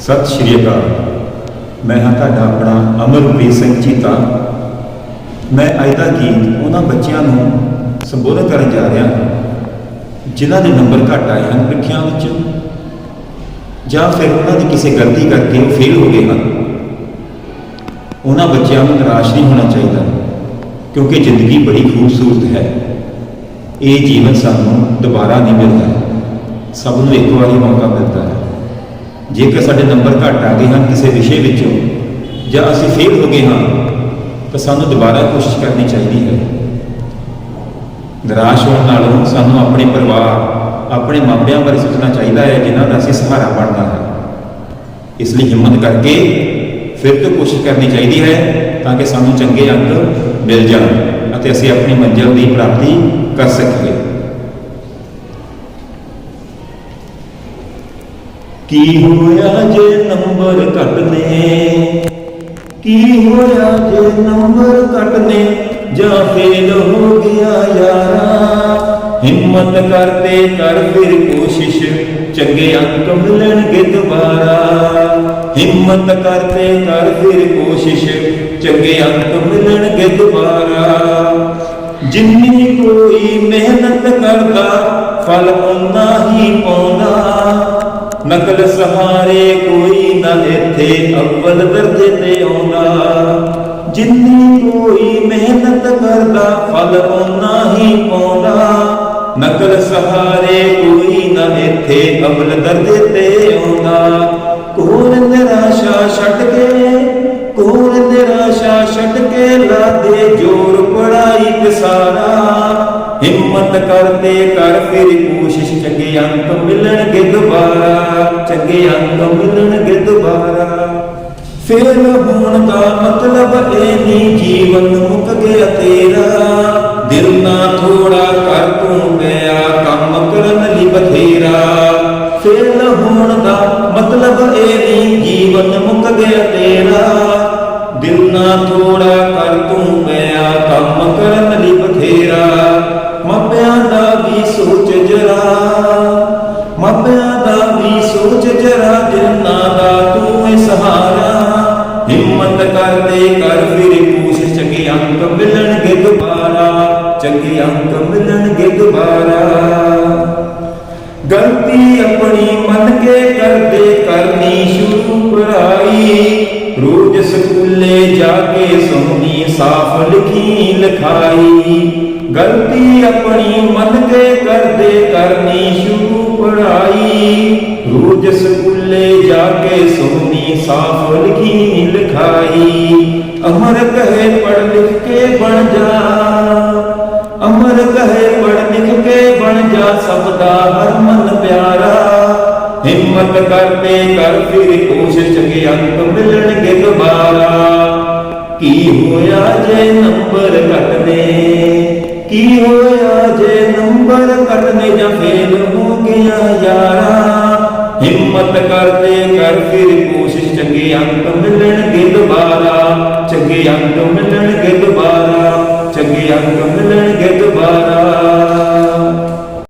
ਸਤਿ ਸ਼੍ਰੀ ਅਕਾਲ। ਮੈਂ ਹਾਂ ਤੁਹਾਡਾ ਆਪਣਾ ਅਮਰਪ੍ਰੀਤ ਸਿੰਘ ਚੀਤਾ। ਮੈਂ ਅੱਜ ਦਾ ਗੀਤ ਉਹਨਾਂ ਬੱਚਿਆਂ ਨੂੰ ਸੰਬੋਧਨ ਕਰਨ ਜਾ ਰਿਹਾ ਜਿਨ੍ਹਾਂ ਦੇ ਨੰਬਰ ਘੱਟ ਆਏ ਹਨ ਪ੍ਰੀਖਿਆ ਵਿੱਚ, ਜਾਂ ਫਿਰ ਉਹਨਾਂ ਦੀ ਕਿਸੇ ਗਲਤੀ ਕਰਕੇ ਉਹ ਫੇਲ ਹੋ ਗਏ ਹਨ। ਉਹਨਾਂ ਬੱਚਿਆਂ ਨੂੰ ਨਿਰਾਸ਼ ਨਹੀਂ ਹੋਣਾ ਚਾਹੀਦਾ, ਕਿਉਂਕਿ ਜ਼ਿੰਦਗੀ ਬੜੀ ਖੂਬਸੂਰਤ ਹੈ। ਇਹ ਜੀਵਨ ਸਾਨੂੰ ਦੁਬਾਰਾ ਨਹੀਂ ਮਿਲਦਾ। ਸਭ ਨੂੰ ਇੱਕ ਵਾਰੀ ਮੌਕਾ ਮਿਲਦਾ ਹੈ। ਜੇਕਰ ਸਾਡੇ ਨੰਬਰ ਘੱਟ ਆ ਗਏ ਹਨ ਕਿਸੇ ਵਿਸ਼ੇ ਵਿੱਚੋਂ ਜਾਂ ਅਸੀਂ ਫੇਲ ਹੋ ਗਏ ਹਾਂ, ਤਾਂ ਸਾਨੂੰ ਦੁਬਾਰਾ ਕੋਸ਼ਿਸ਼ ਕਰਨੀ ਚਾਹੀਦੀ ਹੈ। ਨਿਰਾਸ਼ ਹੋਣ ਨਾਲੋਂ ਸਾਨੂੰ ਆਪਣੇ ਪਰਿਵਾਰ, ਆਪਣੇ ਮਾਪਿਆਂ ਬਾਰੇ ਸੋਚਣਾ ਚਾਹੀਦਾ ਹੈ ਜਿਨ੍ਹਾਂ ਦਾ ਅਸੀਂ ਸਹਾਰਾ ਬਣਨਾ ਹੈ। ਇਸ ਲਈ ਹਿੰਮਤ ਕਰਕੇ ਫਿਰ ਤੋਂ ਕੋਸ਼ਿਸ਼ ਕਰਨੀ ਚਾਹੀਦੀ ਹੈ ਤਾਂ ਕਿ ਸਾਨੂੰ ਚੰਗੇ ਅੰਕ ਮਿਲ ਜਾਣ ਅਤੇ ਅਸੀਂ ਆਪਣੀ ਮੰਜ਼ਿਲ ਦੀ ਪ੍ਰਾਪਤੀ ਕਰ ਸਕੀਏ। ਕੀ ਹੋਇਆ ਜੇ ਨੰਬਰ ਘੱਟ ਕੀ ਹੋਇਆ ਜੇ ਨੰਬਰ ਘੱਟ ਜਾਂ ਫੇਲ ਹੋ ਗਿਆ ਯਾਰਾ? ਹਿੰਮਤ ਕਰਦੇ ਕਰ ਫਿਰ ਕੋਸ਼ਿਸ਼, ਚੰਗੇ ਅੰਕ ਮਿਲਣਗੇ ਦੁਬਾਰਾ। ਹਿੰਮਤ ਕਰਦੇ ਕਰ ਫਿਰ ਕੋਸ਼ਿਸ਼, ਚੰਗੇ ਅੰਕ ਮਿਲਣਗੇ ਦੁਬਾਰਾ। ਜਿੰਨੀ ਕੋਈ ਮਿਹਨਤ ਕਰਦਾ, ਫਲ ਉਨਾ ਹੀ ਪਾਉਂਦਾ। ਨਕਲ ਸਹਾਰੇ ਕੋਈ ਨਾ ਇੱਥੇ ਅਵਲ ਦਰਜੇ ਤੇ ਆਉਂਦਾ। ਜਿੰਨੀ ਕੋਈ ਮਿਹਨਤ ਕਰਦਾ, ਫਲ ਉਨਾ ਹੀ ਪਾਉਂਦਾ। ਨਕਲ ਸਹਾਰੇ ਕੋਈ ਨਾ ਇੱਥੇ ਅਵਲ ਦਰਜੇ ਤੇ ਆਉਂਦਾ। ਕੋਰ ਨਿਰਾਸ਼ਾ ਛੱਡ ਕੇ ਕੋਰ ਨਿਰਾਸ਼ਾ ਛੱਡ ਕੇ ਲਾ ਦੇ ਜੋਰ ਪੜਾਈ ਤੇ ਹਿੰਮਤ ਕਰਦੇ ਕਰ ਫਿਰ ਕੋਸ਼ਿਸ਼ ਚੰਗੇ ਅੰਤ ਮਿਲਣਗੇ ਦੁਬਾਰਾ। ਚੰਗੇ ਅੰਕ ਮਿਲਣਗੇ ਦੁਬਾਰਾ ਫੇਰ ਹੋਣ ਦਾ ਮਤਲਬ ਇਹ ਨਹੀਂ ਜੀਵਨ ਮੁੱਕ ਗਿਆ ਤੇਰਾ। ਦਿਲ ਨਾ ਥੋੜਾ ਕਰ ਤੂੰ ਗਿਆ ਕੰਮ ਕਰਨ ਲਈ ਬਥੇਰਾ। ਫੇਰ ਹੋਣ ਦਾ ਮਤਲਬ ਇਹ ਨਹੀਂ ਜੀਵਨ ਮੁੱਕ ਗਿਆ ਤੇਰਾ। ਦਿਲ ਨਾ ਥੋੜਾ ਕਰ ਤੂੰ ਗਿਆ ਕੰਮ ਕਰਨ ਲਈ ਬਥੇਰਾ। ਮਾਪਿਆਂ ਦਾ ਵੀ ਸੋਚ ਜਰਾ। ਮਾਪਿਆਂ ਦਾ ਵੀ ਸੋਚ ਜਰਾ ਜਿੰਨਾ ਦਾ ਤੂੰ ਏ ਸਹਾਰਾ। ਹਿੰਮਤ ਕਰਦੇ ਕਰ ਫਿਰ ਕੋਸ਼ਿਸ਼ ਚੰਗੇ ਅੰਕ ਮਿਲਣਗੇ ਦੁਬਾਰਾ, ਚੰਗੇ ਅੰਕ ਮਿਲਣਗੇ ਦੁਬਾਰਾ। ਗਲਤੀ ਆਪਣੀ ਮੰਨ ਕੇ ਕਰਦੇ ਕਰਨੀ ਸ਼ੁਰੂ ਪੜਾਈ ਰੋਜ਼ ਸਕੂਲੇ ਜਾ ਕੇ ਸੋਹਣੀ ਸਾਫ਼ ਲਿਖੀ ਲਿਖਾਈ। ਗਲਤੀ ਆਪਣੀ ਮੰਨ ਕੇ ਕਰਦੇ ਕਰਨੀ ਸ਼ੁਰੂ ਪੜਾਈ ਰੋਜ਼ ਸਕੂਲੇ ਜਾ ਕੇ ਸੋਹਣੀ ਸਾਫ਼ ਲਿਖੀ ਲਿਖਾਈ ਅਮਰ ਕਹੇ ਪੜ ਲਿਖ ਕੇ ਬਣ ਜਾ। ਅਮਰ ਕਹੇ ਪੜ ਲਿਖ ਕੇ ਬਣ ਜਾ ਸਭ ਦਾ ਹਰਮਨ ਪਿਆਰਾ। ਹਿੰਮਤ ਕਰਦੇ ਕਰ ਫਿਰ ਕੋਸ਼ਿਸ਼ ਚੰਗੇ ਅੰਕ ਮਿਲਣਗੇ ਦੁਬਾਰਾ। ਕੀ ਹੋਇਆ ਜੇ ਨੰਬਰ ਘੱਟ ਕੀ ਹੋਇਆ ਜੇ ਨੰਬਰ ਘੱਟ ਜਾਂ ਫੇਲ ਹੋ ਗਿਆ ਯਾਰਾ ਹਿੰਮਤ ਕਰਦੇ ਕਰ ਫਿਰ ਕੋਸ਼ਿਸ਼ ਚੰਗੇ ਅੰਕ ਮਿਲਣਗੇ ਦੁਬਾਰਾ। ਚੰਗੇ ਅੰਕ ਮਿਲਣਗੇ ਦੁਬਾਰਾ। ਚੰਗੇ ਅੰਕ ਮਿਲਣਗੇ ਦੁਬਾਰਾ।